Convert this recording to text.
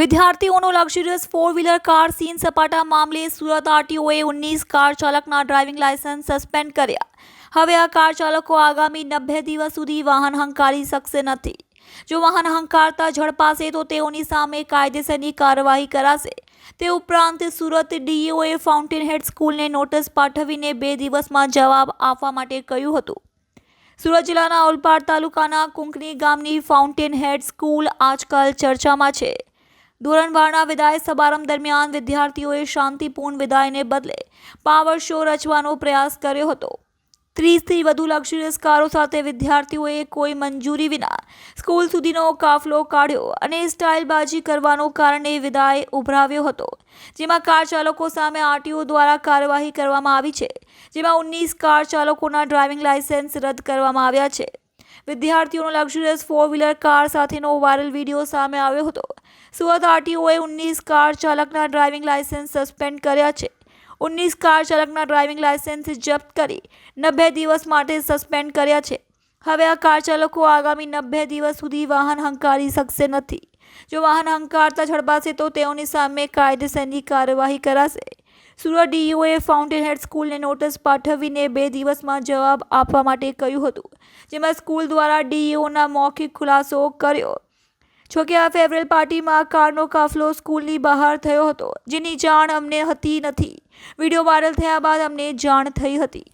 વિદ્યાર્થીઓનો luxurious four wheeler car, scene સપાટા મામલે સુરત આરટીઓએ ઉન્નીસ કાર ચાલકના ડ્રાઇવિંગ લાયસન્સ સસ્પેન્ડ કર્યા. હવે આ કાર ચાલકો આગામી નબ્બે દિવસ સુધી વાહન હંકારી શકશે નથી. જો વાહન હંકારતા ઝડપાશે તો તેઓની સામે કાયદેસરની કાર્યવાહી કરાશે. તે ઉપરાંત સુરત ડીઈઓએ ફાઉન્ટેન હેડ સ્કૂલને નોટિસ પાઠવીને બે દિવસમાં જવાબ આપવા માટે કહ્યું હતું. સુરત જિલ્લાના ઓલપાડ તાલુકાના કુંકણી ગામની ફાઉન્ટેન હેડ સ્કૂલ આજકાલ ચર્ચામાં છે. ધોરણ વિદાય સમારંભ દરમિયાન વિદ્યાર્થીઓએ શાંતિપૂર્ણ વિદાયને બદલે પાવર શો રચવાનો પ્રયાસ કર્યો હતો. ત્રીસથી વધુ લક્ઝરિયસ કારો સાથે વિદ્યાર્થીઓએ કોઈ મંજૂરી વિના સ્કૂલ સુધીનો કાફલો કાઢ્યો અને સ્ટાઇલબાજી કરવાનો કારણે વિદાય ઉભરાવ્યો હતો, જેમાં કાર ચાલકો સામે આરટીઓ દ્વારા કાર્યવાહી કરવામાં આવી છે, જેમાં ઓગણીસ કાર ચાલકોના ડ્રાઇવિંગ લાયસન્સ રદ કરવામાં આવ્યા છે. વિદ્યાર્થીઓનો લક્ઝરિયસ ફોર વ્હીલર કાર સાથેનો વાયરલ વીડિયો સામે આવ્યો હતો. સુરત આરટીઓએ ઉન્નીસ કાર ચાલકના ડ્રાઇવિંગ લાયસન્સ સસ્પેન્ડ કર્યા છે. ઉન્નીસ કાર ચાલકના ડ્રાઇવિંગ લાયસન્સ જપ્ત કરી નબ્બે દિવસ માટે સસ્પેન્ડ કર્યા છે. હવે આ કાર ચાલકો આગામી નબ્બે દિવસ સુધી વાહન હંકારી શકશે નથી. જો વાહન હંકારતા ઝડપાશે તો તેઓની સામે કાયદેસરની કાર્યવાહી કરાશે. સુરત ડીઈઓએ ફાઉન્ટેન હેડ સ્કૂલને નોટિસ પાઠવીને બે દિવસમાં જવાબ આપવા માટે કહ્યું હતું, જેમાં સ્કૂલ દ્વારા ડીઈઓના મૌખિક ખુલાસો કર્યો. જોકે આ ફેવરેલ પાર્ટીમાં કારનો કાફલો સ્કૂલની બહાર થયો હતો, જેની જાણ અમને હતી નથી. વીડિયો વાયરલ થયા બાદ અમને જાણ થઈ હતી.